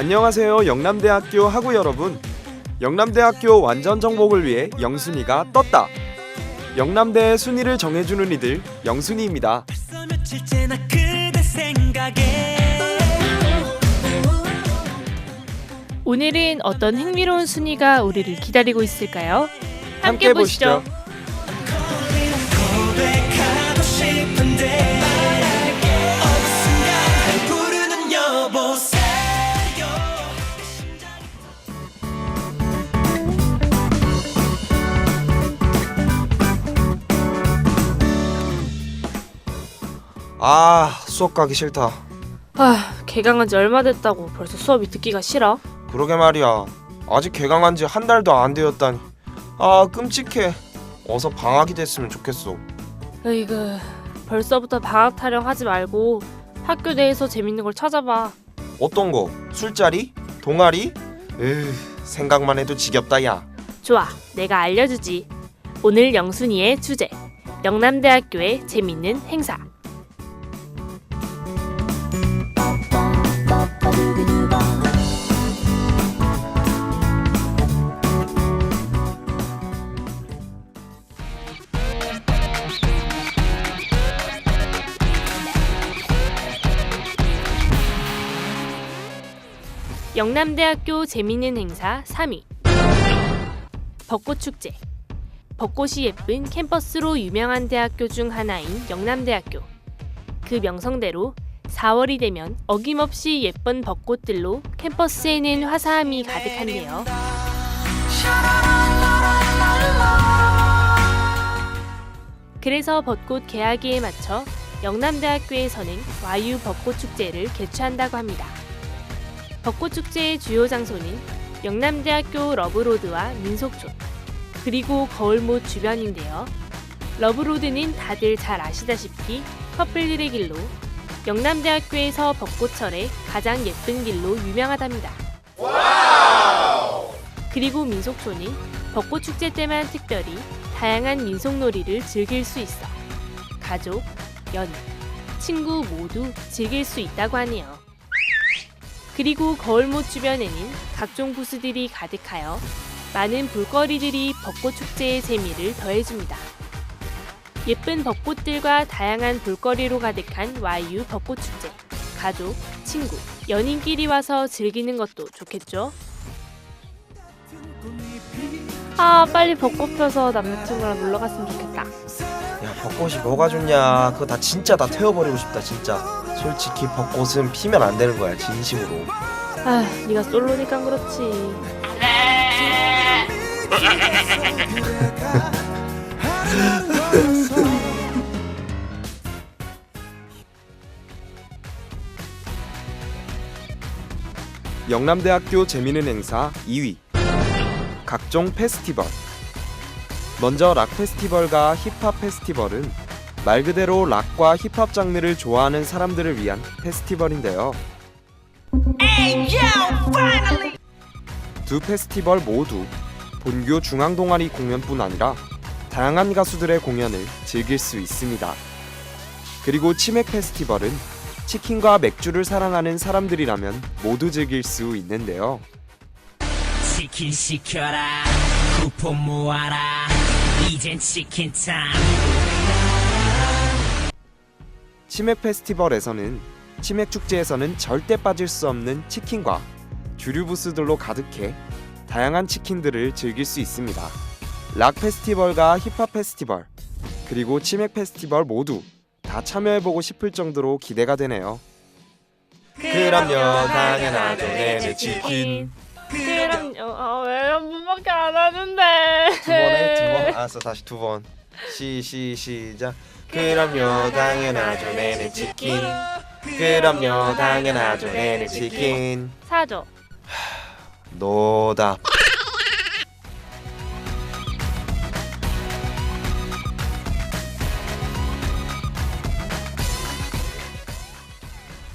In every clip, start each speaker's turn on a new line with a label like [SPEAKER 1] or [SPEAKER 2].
[SPEAKER 1] 안녕하세요 영남대학교 학우 여러분 영남대학교 완전 정복을 위해 영순이가 떴다 영남대의 순위를 정해주는 이들 영순이입니다
[SPEAKER 2] 오늘은 어떤 흥미로운 순위가 우리를 기다리고 있을까요? 함께, 보시죠.
[SPEAKER 3] 고백하
[SPEAKER 4] 아 수업 가기 싫다
[SPEAKER 2] 아, 개강한 지 얼마 됐다고 벌써 수업이 듣기가 싫어?
[SPEAKER 4] 그러게 말이야 아직 개강한 지 한 달도 안 되었다니 아 끔찍해 어서 방학이 됐으면 좋겠어
[SPEAKER 2] 으이그, 벌써부터 방학 타령하지 말고 학교 내에서 재밌는 걸 찾아봐.
[SPEAKER 4] 어떤 거? 술자리? 동아리? 으 생각만 해도 지겹다 야
[SPEAKER 2] 좋아, 내가 알려주지. 오늘 영순이의 주제, 영남대학교의 재밌는 행사. 영남대학교 재밌는 행사 3위. 벚꽃 축제. 벚꽃이 예쁜 캠퍼스로 유명한 대학교 중 하나인 영남대학교. 그 명성대로 4월이 되면 어김없이 예쁜 벚꽃들로 캠퍼스에는 화사함이 가득한데요. 그래서 벚꽃 개화기에 맞춰 영남대학교에서는 와유 벚꽃 축제를 개최한다고 합니다. 벚꽃 축제의 주요 장소는 영남대학교 러브로드와 민속촌 그리고 거울못 주변인데요. 러브로드는 다들 잘 아시다시피 커플들의 길로 영남대학교에서 벚꽃철에 가장 예쁜 길로 유명하답니다. 그리고 민속촌은 벚꽃 축제 때만 특별히 다양한 민속놀이를 즐길 수 있어 가족, 연인, 친구 모두 즐길 수 있다고 하네요. 그리고 거울못 주변에는 각종 부스들이 가득하여 많은 볼거리들이 벚꽃 축제의 재미를 더해줍니다. 예쁜 벚꽃들과 다양한 볼거리로 가득한 와이유 벚꽃 축제. 가족, 친구, 연인끼리 와서 즐기는 것도 좋겠죠? 아, 빨리 벚꽃 펴서 남자친구랑 놀러 갔으면 좋겠다.
[SPEAKER 4] 야 벚꽃이 뭐가 좋냐? 그거 다 진짜 다 태워버리고 싶다 진짜. 솔직히 벚꽃은 피면 안 되는 거야 진심으로.
[SPEAKER 2] 아, 네가 솔로니까 그렇지.
[SPEAKER 1] 영남대학교 재미는 행사 2위. 각종 페스티벌 먼저 락 페스티벌과 힙합 페스티벌은 말 그대로 락과 힙합 장르를 좋아하는 사람들을 위한 페스티벌인데요. 두 페스티벌 모두 본교 중앙 동아리 공연뿐 아니라 다양한 가수들의 공연을 즐길 수 있습니다. 그리고 치맥 페스티벌은 치킨과 맥주를 사랑하는 사람들이라면 모두 즐길 수 있는데요.
[SPEAKER 3] 치킨 시켜라 쿠폰 모아라 이젠 치킨 타임
[SPEAKER 1] 치맥 페스티벌에서는 치맥 축제에서는 절대 빠질 수 없는 치킨과 주류 부스들로 가득해 다양한 치킨들을 즐길 수 있습니다. 락 페스티벌과 힙합 페스티벌 그리고 치맥 페스티벌 모두 다 참여해보고 싶을 정도로 기대가 되네요.
[SPEAKER 4] 그럼요 당연하죠 네네 치킨
[SPEAKER 2] 그럼요. 아, 왜한 번밖에 안 하는데.
[SPEAKER 4] 두 번에 두 번 알았어 다시 두 번 시 시 시작 그럼요 당연하죠 네네 치킨 그럼요 당연하죠 네네 치킨
[SPEAKER 2] 사죠.
[SPEAKER 4] 노답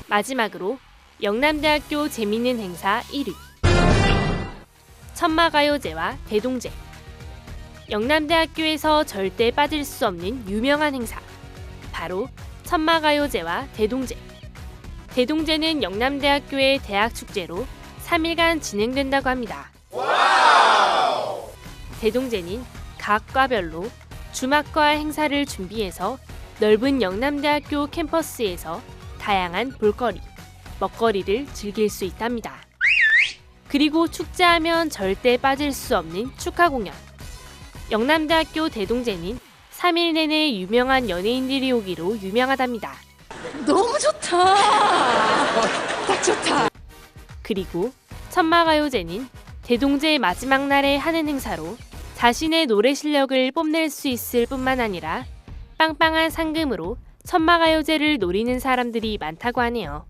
[SPEAKER 2] 마지막으로 영남대학교 재밌는 행사 1위. 천마가요제와 대동제. 영남대학교에서 절대 빠질 수 없는 유명한 행사. 바로 천마가요제와 대동제. 대동제는 영남대학교의 대학 축제로 3일간 진행된다고 합니다. 대동제는 각 과별로 주막과 행사를 준비해서 넓은 영남대학교 캠퍼스에서 다양한 볼거리, 먹거리를 즐길 수 있답니다. 그리고 축제하면 절대 빠질 수 없는 축하 공연. 영남대학교 대동제는 3일 내내 유명한 연예인들이 오기로 유명하답니다.
[SPEAKER 5] 너무 좋다. 딱 좋다.
[SPEAKER 2] 그리고 천마가요제는 대동제 마지막 날에 하는 행사로 자신의 노래 실력을 뽐낼 수 있을 뿐만 아니라 빵빵한 상금으로 천마가요제를 노리는 사람들이 많다고 하네요.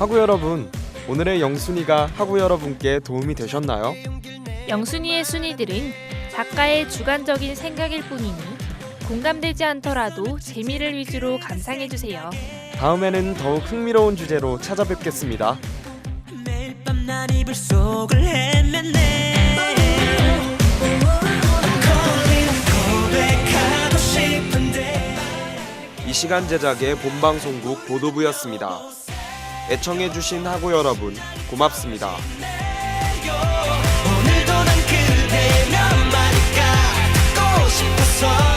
[SPEAKER 1] 하구 여러분, 오늘의 영순이가 하구 여러분께 도움이 되셨나요?
[SPEAKER 2] 영순이의 순위들은 작가의 주관적인 생각일 뿐이니 공감되지 않더라도 재미를 위주로 감상해 주세요.
[SPEAKER 1] 다음에는 더욱 흥미로운 주제로 찾아뵙겠습니다.
[SPEAKER 3] 매일 밤 난 이불 속을 싶은데
[SPEAKER 1] 이 시간 제작의 본방송국 보도부였습니다. 애청해주신 하구 여러분, 고맙습니다.
[SPEAKER 3] 오늘도 난 그대 몇 마디가 듣고 싶어서